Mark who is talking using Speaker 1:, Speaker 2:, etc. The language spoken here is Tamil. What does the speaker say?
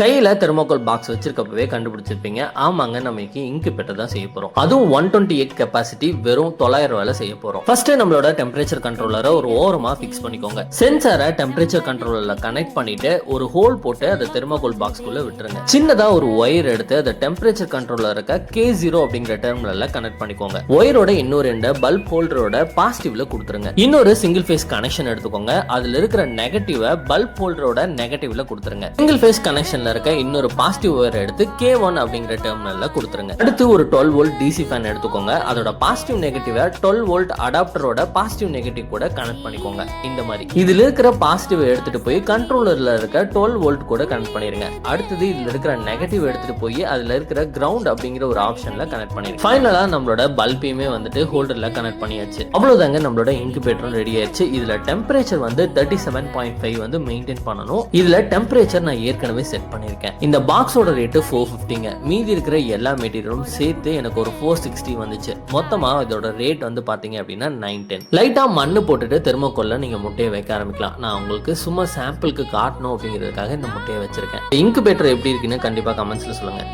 Speaker 1: கையில் தெர்மோகோல் பாக்ஸ் வச்சிருக்கப்பவே கண்டுபிடிச்சிருப்பீங்க. ஆமாங்க நமக்கு இன்குபேட்டர் தான் செய்ய போகிறோம் அதுவும் ஒன் டுவெண்ட்டி எயிட் கெப்பாசிட்டி வெறும் தொள்ளாயிரம் ரூபாயில செய்ய போகிறோம் ஃபர்ஸ்ட் நம்மளோட டெம்பரேச்சர் கண்ட்ரோலரை ஒரு ஓரமா ஃபிக்ஸ் பண்ணிக்கோங்க. சென்சாரை டெம்பரேச்சர் கண்ட்ரோலரில் கனெக்ட் பண்ணிட்டு ஒரு ஹோல் போட்டு அதை தெர்மோகோல் பாக்ஸ்க்குள்ளே விட்டுருங்க. சின்னதாக ஒரு ஒயர் எடுத்து அதை டெம்பரேச்சர் கண்ட்ரோலர் இருக்க கே ஜீரோ அப்படிங்கிற டெர்மினலில் கனெக்ட் பண்ணிக்கோங்க. ஒயரோட இன்னொரு ரெண்டு பல்ப் ஹோல்டரோட பாசிட்டிவ்ல கொடுத்துருங்க. இன்னொரு சிங்கிள் ஃபேஸ் கனெக்ஷன் எடுத்துக்கோங்க. அதுல இருக்கிற நெகட்டிவை பல்ப் ஹோல்டரோட நெகட்டிவ்ல கொடுத்துருங்க. சிங்கிள் ஃபேஸ் கனெக்ஷன் கனெக்ஷன்ல இருக்க இன்னொரு பாசிட்டிவ் ஒயர் எடுத்து கே ஒன் அப்படிங்கிற டெர்மினல்ல கொடுத்துருங்க. அடுத்து ஒரு டுவெல் வோல்ட் டிசி ஃபேன் எடுத்துக்கோங்க. அதோட பாசிட்டிவ் நெகட்டிவ டுவெல் வோல்ட் அடாப்டரோட பாசிட்டிவ் நெகட்டிவ் கூட கனெக்ட் பண்ணிக்கோங்க. இந்த மாதிரி. இதுல இருக்கிற பாசிட்டிவ் எடுத்துட்டு போய் கண்ட்ரோலர்ல இருக்க டுவெல் வோல்ட் கூட கனெக்ட் பண்ணிருங்க. அடுத்தது இதுல இருக்கிற நெகட்டிவ் எடுத்துட்டு போய் அதுல இருக்கிற கிரவுண்ட் அப்படிங்கிற ஒரு ஆப்ஷன்ல கனெக்ட் பண்ணிருங்க. ஃபைனலா நம்மளோட பல்பையுமே வந்துட்டு ஹோல்டர்ல கனெக்ட் பண்ணியாச்சு. அவ்வளவுதாங்க நம்மளோட இன்குபேட்டரும் ரெடி ஆயிடுச்சு. இதுல டெம்பரேச்சர் வந்து தேர்ட்டி செவன் பாயிண்ட் ஃபைவ் வந்து மெயின்டைன் பண்ணணும். இதுல டெம்பரேச்சர் நான் ஏற்கனவே செட் பண்ணிருக்கேன் இந்த பாக்ஸோட ரேட்டு ஃபோர் ஃபிஃப்டிங்க மீதி இருக்கிற எல்லா மெட்டீரியலும் சேர்த்து எனக்கு ஒரு ஃபோர் சிக்ஸ்டி வந்துச்சு. மொத்தமாக இதோட ரேட் வந்து பார்த்தீங்க அப்படின்னா நைன் டென் லைட்டா மண்ணு போட்டுட்டு தெர்மோக்கோல்ல நீங்கள் முட்டையை வைக்க ஆரம்பிக்கலாம். நான் உங்களுக்கு சும்மா சாம்பிளுக்கு காட்டணும் அப்படிங்கிறதுக்காக இந்த முட்டையை வச்சிருக்கேன். இன்குபேட்டர் எப்படி இருக்குன்னு கண்டிப்பாக கமெண்ட்ஸில் சொல்லுங்கள்